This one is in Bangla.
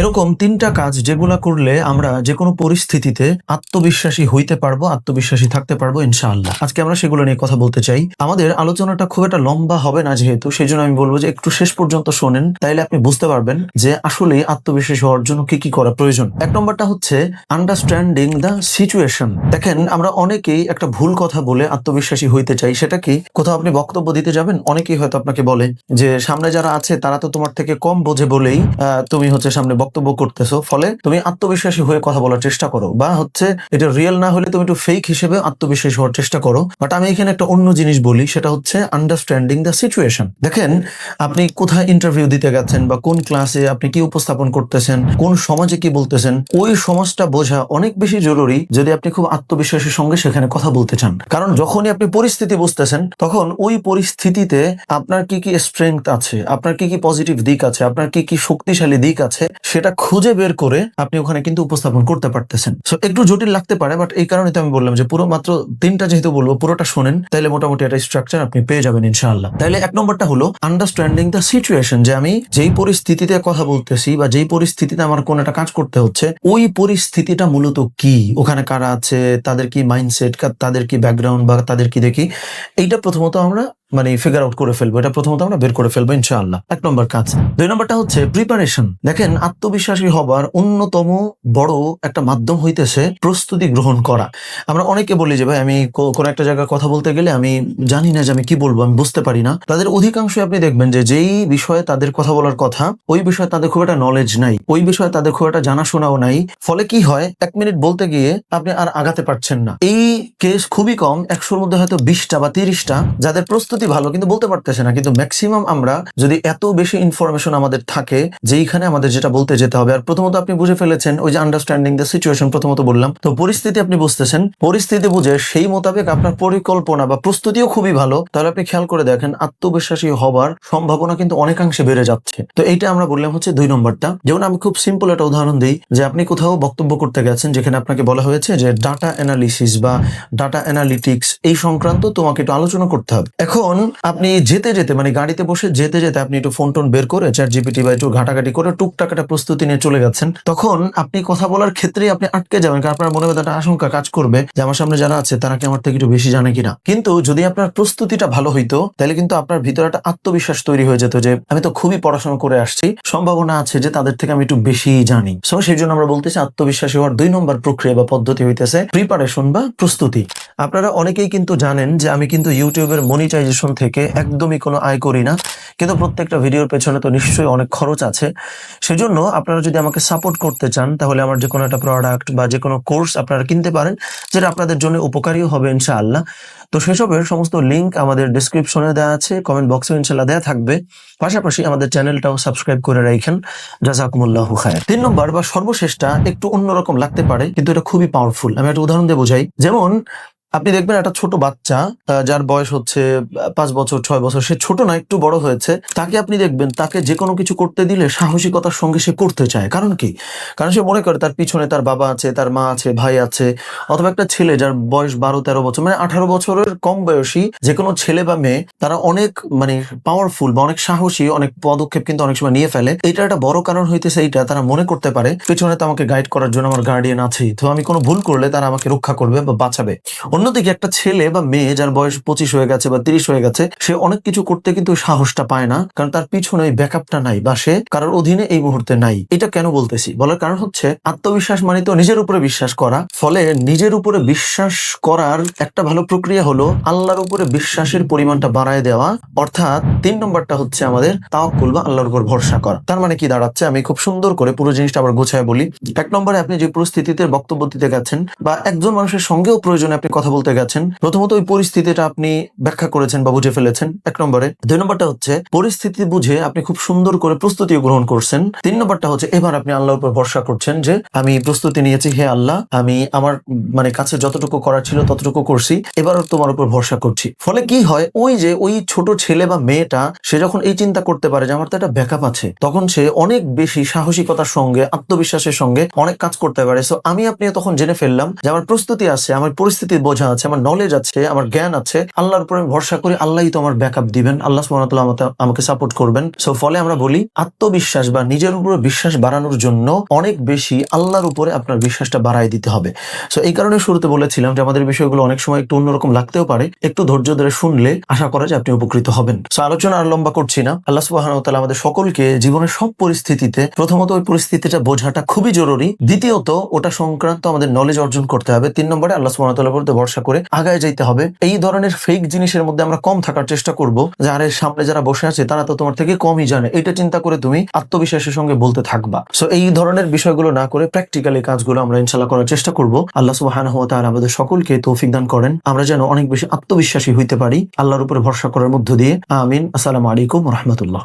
এরকম তিনটা কাজ যেগুলা করলে আমরা যে কোনো পরিস্থিতিতে আত্মবিশ্বাসী হইতে পারব, আত্মবিশ্বাসী থাকতে পারব, ইনশাআল্লাহ। আজকে আমরা সেগুলো নিয়ে কথা বলতে চাই। আমাদের আলোচনাটা খুব একটা লম্বা হবে না যেহেতু সেই জন্য আমি বলব যে একটু শেষ পর্যন্ত শোনেন, তাইলে আপনি বুঝতে পারবেন যে আসলে আত্মবিশ্বাসী হওয়ার জন্য কি কি করা প্রয়োজন। এক নম্বরটা হচ্ছে আন্ডারস্ট্যান্ডিং দ্য সিচুয়েশন দেখেন, আমরা অনেকেই একটা ভুল কথা বলে আত্মবিশ্বাসী হইতে চাই, সেটা কি? কোথাও আপনি বক্তব্য দিতে যাবেন? অনেকেই হয়তো আপনাকে বলে যে, সামনে যারা আছে, তারা তো তোমার থেকে কম বোঝে বলেই তুমি হচ্ছে সামনে বক্তব্য করতেছো, ফলে তুমি আত্মবিশ্বাসী হয়ে কথা বলার চেষ্টা করো, বা হচ্ছে এটা রিয়েল না হলে তুমি একটু ফেক হিসেবে আত্মবিশ্বাসী হওয়ার চেষ্টা করো। বাট আমি এখানে একটা অন্য জিনিস বলি, সেটা হচ্ছে আন্ডারস্ট্যান্ডিং দ্য সিচুয়েশন দেখেন, আপনি কোথায় ইন্টারভিউ দিতে গেছেন, বা কোন ক্লাসে আপনি কি উপস্থাপন করতেছেন, কোন সমাজে কি বলতেছেন, ওই সমাজটা বোঝা অনেক বেশি জরুরি যদি আপনি খুব আত্মবিশ্বাসের সঙ্গে সেখানে কথা বলতে চান। কারণ যখনই আপনি পরিস্থিতি বুঝতেছেন, তখন ওই পরিস্থিতিতে আপনার কি কি স্ট্রেংথ আছে, আপনার কি কি পজিটিভ দিক আছে, আপনার কি কি শক্তিশালী দিক আছে সেটা খুঁজে বের করে আপনি ওখানে কিন্তু উপস্থাপন করতে পারতেছেন। সো একটু জটিল লাগতে পারে বাট এই কারণে তো আমি বললাম যে পুরো মাত্র তিনটা যেহেতু বলব, পুরোটা শোনেন তাহলে মোটামুটি একটা স্ট্রাকচার আপনি পেয়ে যাবেন ইনশাআল্লাহ। তাহলে এক নম্বরটা হলো আন্ডারস্ট্যান্ডিং দ্য সিচুয়েশন যে আমি যেই পরিস্থিতিতে কথা বলতেছি বা যেই পরিস্থিতিতে আমার কোন একটা কাজ করতে হচ্ছে, ওই পরিস্থিতিটা মূলত কি? ওখানে কারা আছে? তাদের কি মাইন্ডসেট তাদের কি ব্যাকগ্রাউন্ড বা তাদের কি দেখি? এইটা প্রথমত আমরা মানে ফিগার আউট করে ফেলব। এটা প্রথমত আমরা বের করে ফেলব, ইনশাআল্লাহ। এক নম্বর কাজ। দুই নম্বরটা হচ্ছে প্রিপারেশন দেখেন, আত্মবিশ্বাসী হবার অন্যতম বড় একটা মাধ্যম হইতেছে প্রস্তুতি গ্রহণ করা। আমরা অনেকে বলি যে, ভাই, আমি কোনো একটা জায়গায় কথা বলতে গেলে আমি জানি না যে আমি কি বলব, আমি বুঝতে পারি না। তাদের অধিকাংশই আপনি দেখবেন যে, যেই বিষয়ে তাদের কথা বলার কথা, ওই বিষয়ে তাদের খুব একটা নলেজ নাই। ওই বিষয়ে তাদের খুব একটা জানাশোনাও নাই। ফলে কি হয়, এক মিনিট বলতে গিয়ে আপনি আর আগাতে পারছেন না। এই কেস খুবই কম, একশোর মধ্যে হয়তো বিশটা বা তিরিশটা, যাদের প্রস্তুতি ভালো, কিন্তু বলতে পারতেছে না। কিন্তু ম্যাক্সিমাম আমরা যদি এত বেশি ইনফরমেশন আমাদের থাকে, যেইখানে আমাদের যেটা বলতে যেতে হবে। আর প্রথমত আপনি বুঝে ফেলেছেন, ওই যে আন্ডারস্ট্যান্ডিং দ্য সিচুয়েশন প্রথমত বললাম। তো পরিস্থিতি আপনি বুঝতেছেন। পরিস্থিতি বুঝে সেই মোতাবেক আপনার পরিকল্পনা বা প্রস্তুতিও খুবই ভালো। তাহলে আপনি খেয়াল করে দেখেন, আত্মবিশ্বাসী হবার সম্ভাবনা কিন্তু অনেকাংশে বেড়ে যাচ্ছে। তো এইটা আমরা বললাম হচ্ছে দুই নম্বরটা। যেমন আমি খুব সিম্পল একটা উদাহরণ দিই, যে আপনি কোথাও বক্তব্য করতে গেছেন, যেখানে আপনাকে বলা হয়েছে যে ডাটা অ্যানালিসিস বা ডাটা অ্যানালিটিক্স এই সংক্রান্ত তোমাকে একটু আলোচনা করতে হবে। এখন আপনি যেতে যেতে মানে গাড়িতে বসে যেতে যেতে আপনি একটু ফোন টোন বের করে চ্যাট জিপিটি বা একটু ঘাটাঘাটি করে টুকটাক একটা প্রস্তুতি নিয়ে চলে যাচ্ছেন। তখন আপনি কথা বলার ক্ষেত্রে আপনি আটকে যাবেন, কারণ আপনার মনে একটা আশঙ্কা কাজ করবে যে আমার সামনে যারা আছে তারা কি আমার থেকে একটু বেশি জানে কিনা। কিন্তু যদি আপনার প্রস্তুতিটা ভালো হইতো, তাহলে কিন্তু আপনার ভিতরে একটা আত্মবিশ্বাস তৈরি হয়ে যেত যে আমি তো খুবই পড়াশোনা করে আসছি, সম্ভাবনা আছে যে তাদের থেকে আমি একটু বেশি জানি। সো সেই জন্য আমরা বলতেছি আত্মবিশ্বাসী হওয়ার দুই নম্বর প্রক্রিয়া বা পদ্ধতি হইতেছে প্রিপারেশন বা প্রস্তুতি। আপনারা অনেকেই কিন্তু জানেন যে আমি কিন্তু ইউটিউবের মনিটাইজেশন থেকে একদমই কোনো আয় করি না। কিন্তু প্রত্যেকটা ভিডিওর পেছনে তো নিশ্চয়ই অনেক খরচ আছে। সেজন্য আপনারা যদি আমাকে সাপোর্ট করতে চান, তাহলে আমার যে কোনো একটা প্রোডাক্ট বা যে কোনো কোর্স আপনারা কিনতে পারেন, যেটা আপনাদের জন্য উপকারীও হবে ইনশাআল্লাহ। তো সেসবের সমস্ত লিঙ্ক আমাদের ডিসক্রিপশনে দেওয়া আছে কমেন্ট বক্সে ইনশাল্লাহ দেওয়া থাকবে। পাশাপাশি আমাদের চ্যানেলটাও সাবস্ক্রাইব করে রাখেন জাজাকুমুল্লাহ খায় তিন নম্বর বা সর্বশেষটা একটু অন্যরকম লাগতে পারে, কিন্তু এটা খুবই পাওয়ারফুল আমি একটা উদাহরণ দিয়ে বোঝাই। যেমন আপনি দেখবেন একটা ছোট বাচ্চা যার বয়স হচ্ছে পাঁচ বছর, ছয় বছর, সে ছোট না, একটু বড় হয়েছে। তাকে আপনি দেখবেন, তাকে যে কোনো কিছু করতে দিলে সাহসিকতার সঙ্গে সে করতে চায়। কারণ কি? কারণ সে মনে করে তার পিছনে তার বাবা আছে, তার মা আছে, ভাই আছে, অথবা একটা ছেলে যার বয়স বারো, তেরো বছর মানে আঠারো বছরের কম বয়সী যে কোনো ছেলে বা মেয়ে, তারা অনেক মানে পাওয়ারফুল বা অনেক সাহসী, অনেক পদক্ষেপ কিন্তু অনেক সময় নিয়ে ফেলে। এটা একটা বড় কারণ হইতেছে এইটা, তারা মনে করতে পারে, পিছনে তো আমাকে গাইড করার জন্য আমার গার্ডিয়ান আছে তো আমি কোনো ভুল করলে তারা আমাকে রক্ষা করবে বা বাঁচাবে। অন্যদিকে একটা ছেলে বা মেয়ে যার বয়স পঁচিশ হয়ে গেছে বা তিরিশ হয়ে গেছে, সে অনেক কিছু করতে কিন্তু সাহসটা পায় না, কারণ তার পিছনে ওই ব্যাকআপটা নাই বা সে কারোর অধীনে এই মুহূর্তে নাই। এটা কেন বলতেছি? বলার কারণ হচ্ছে আত্মবিশ্বাস মানে তো নিজের উপরে বিশ্বাস করা, ফলে নিজের উপরে বিশ্বাস করার একটা ভালো প্রক্রিয়া হলো আল্লাহর উপরে বিশ্বাসের পরিমাণটা বাড়ায় দেওয়া, অর্থাৎ তিন নম্বরটা হচ্ছে আমাদের তাওয়াক্কুল বা আল্লাহর উপর ভরসা করা। তার মানে কি দাঁড়াচ্ছে? আমি খুব সুন্দর করে পুরো জিনিসটা আবার গোছায় বলি। এক নম্বরে আপনি যে পরিস্থিতিতে বক্তব্য দিতে গেছেন বা একজন মানুষের সঙ্গেও প্রয়োজনে আপনি কথা বলতে গেছেন, প্রথমত ওই পরিস্থিতিটা আপনি ব্যাখ্যা করেছেন বা বুঝে ফেলেছেন, এক নম্বরে। দুই নম্বরটা হচ্ছে, পরিস্থিতি বুঝে আপনি খুব সুন্দর করে প্রস্তুতি গ্রহণ করছেন। তিন নম্বরটা হচ্ছে, এবার আপনি আল্লাহর উপর ভরসা করছেন যে, আমি প্রস্তুতি নিয়েছি, হে আল্লাহ, আমি আমার মানে কাছে যতটুকু করার ছিল ততটুকু করছি এবার তোমার উপর ভরসা করছি। ফলে কি হয়, ওই যে ওই ছোট ছেলে বা মেয়েটা, সে যখন এই চিন্তা করতে পারে যে, আমার তো একটা ব্যাকআপ আছে, তখন সে অনেক বেশি সাহসিকতার সঙ্গে, আত্মবিশ্বাসের সঙ্গে অনেক কাজ করতে পারে। সো আমি আপনি তখন জেনে ফেললাম যে, আমার প্রস্তুতি আছে, আমার পরিস্থিতি বোঝা আছে, আমার নলেজ আছে, আমার জ্ঞান আছে, আল্লাহর উপরে আমি ভরসা করি, আল্লাহই তো আমার ব্যাকআপ দিবেন, আল্লাহ সুবহানাহু আমাকে সাপোর্ট করবেন। সো ফলে আমরা বলি আত্মবিশ্বাস বা নিজের উপরে বিশ্বাস বাড়ানোর জন্য অনেক বেশি আল্লাহর উপরে আপনার বিশ্বাসটা বাড়ায় দিতে হবে। সো এই কারণে শুরুতে বলেছিলাম যে আমাদের বিষয়গুলো অনেক সময় একটু অন্যরকম লাগতেও পারে, একটু ধৈর্য ধরে শুনলে আশা করা যায় আপনি উপকৃত হবেন। সো আলোচনা আর লম্বা করছি না। আল্লাহ তাআলা আমাদের সকলকে জীবনের সব পরিস্থিতিতে, প্রথমত ওই পরিস্থিতিটা বোঝাটা খুবই জরুরি। দ্বিতীয়ত, ওটা সংক্রান্ত আমাদের নলেজ অর্জন করতে হবে। তিন নম্বরে আল্লাহ উপর ভরসা করে আগায় যাইতে হবে। এই ধরনের ফেক জিনিসের মধ্যে আমরা কম থাকার চেষ্টা করব। যে আরে সামনে যারা বসে আছে, তারা তো তোমার থেকে কমই জানে। এটা চিন্তা করে তুমি আত্মবিশ্বাসের সঙ্গে বলতে থাকবা। সো এই ধরনের বিষয়গুলো না করে প্র্যাকটিক্যালি কাজগুলো আমরা ইনশাল্লাহ করার চেষ্টা করব। আল্লাহ সুবহানাহু ওয়া তাআলা আমাদের সকলকে তৌফিক দান করেন। আমরা যেন অনেক বেশি আত্মবিশ্বাসী হইতে পারি আল্লাহর উপরে ভরসা করার মধ্য দিয়ে। আমিন। আসসালামু আলাইকুম রহমতুল্লাহ।